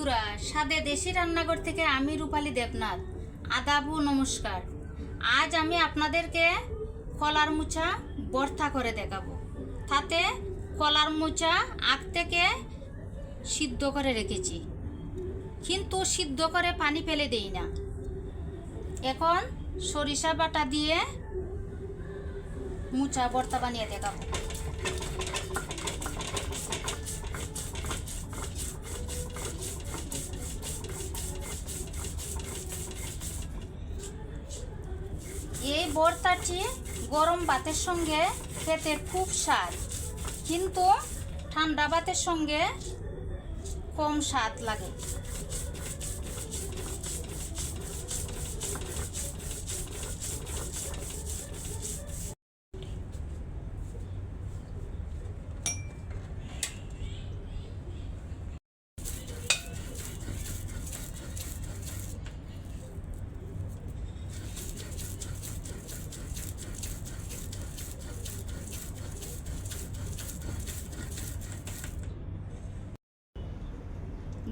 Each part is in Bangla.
বন্ধুরা স্বাদে দেশি রান্নাঘর থেকে আমি রূপালী দেবনাথ। আদাবু নমস্কার। আজ আমি আপনাদেরকে কলার মুচা ভর্তা করে দেখাবো। তাতে কলার মুচা আগ থেকে সিদ্ধ করে রেখেছি। কিন্তু সিদ্ধ করে পানি ফেলে দেই না। এখন সরিষা বাটা দিয়ে মুচা বর্তা বানিয়ে দেখাবো। এই বর্তাটি গরম ভাতের সঙ্গে খেতে খুব স্বাদ। কিন্তু ঠান্ডা ভাতের সঙ্গে কম স্বাদ লাগে।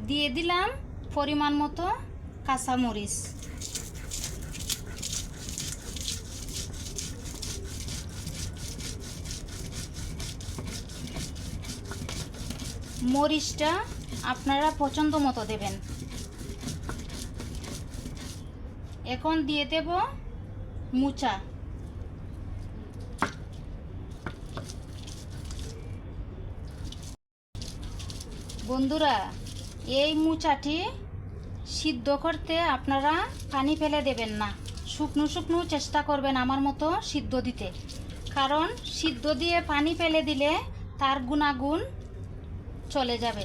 দিয়ে দিলাম পরিমাণ মতো কাঁচামরিচ। মরিচটা আপনারা পছন্দ মতো দেবেন। এখন দিয়ে দেব মুচা। বন্ধুরা এই মুচাটি সিদ্ধ করতে আপনারা পানি ফেলে দেবেন না। শুকনো শুকনো চেষ্টা করবেন আমার মতো সিদ্ধ দিতে। কারণ সিদ্ধ দিয়ে পানি ফেলে দিলে তার গুণাগুণ চলে যাবে।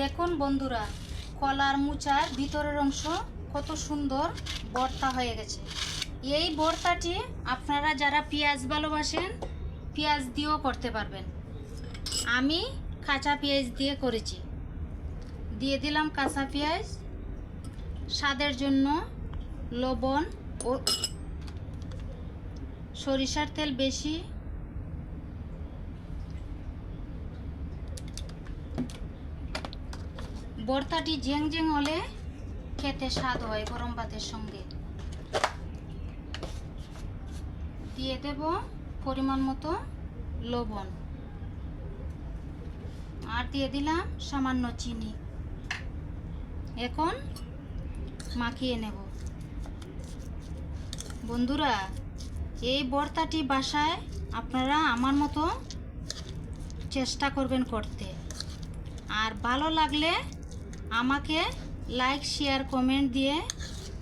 দেখুন বন্ধুরা, কলার মুচার ভিতরের অংশ কত সুন্দর ভর্তা হয়ে গেছে। এই ভর্তাটি আপনারা যারা পেঁয়াজ ভালোবাসেন, পেঁয়াজ দিয়েও করতে পারবেন। আমি কাঁচা পেঁয়াজ দিয়ে করেছি। দিয়ে দিলাম কাঁচা পেঁয়াজ, স্বাদের জন্য লবণ ও সরিষার তেল বেশি ভর্তাটি ঝেং ঝেং হলে খেতে স্বাদ হয় গরম ভাতের সঙ্গে। দিয়ে দেব পরিমাণ মতো লবণ। আর দিয়ে দিলাম সামান্য চিনি। এখন মাখিয়ে নেব। বন্ধুরা, এই বর্তাটি বাসায় আপনারা আমার মতো চেষ্টা করবেন করতে। আর ভালো লাগলে আমাকে লাইক শেয়ার কমেন্ট দিয়ে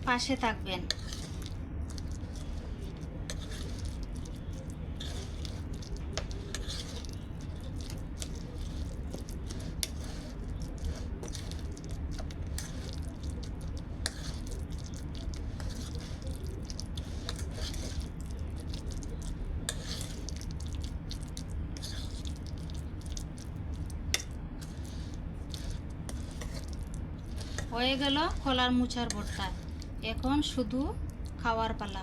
পাশে থাকবেন। হয়ে গেল খোলার মোছার ভর্তা। এখন শুধু খাওয়ার পালা।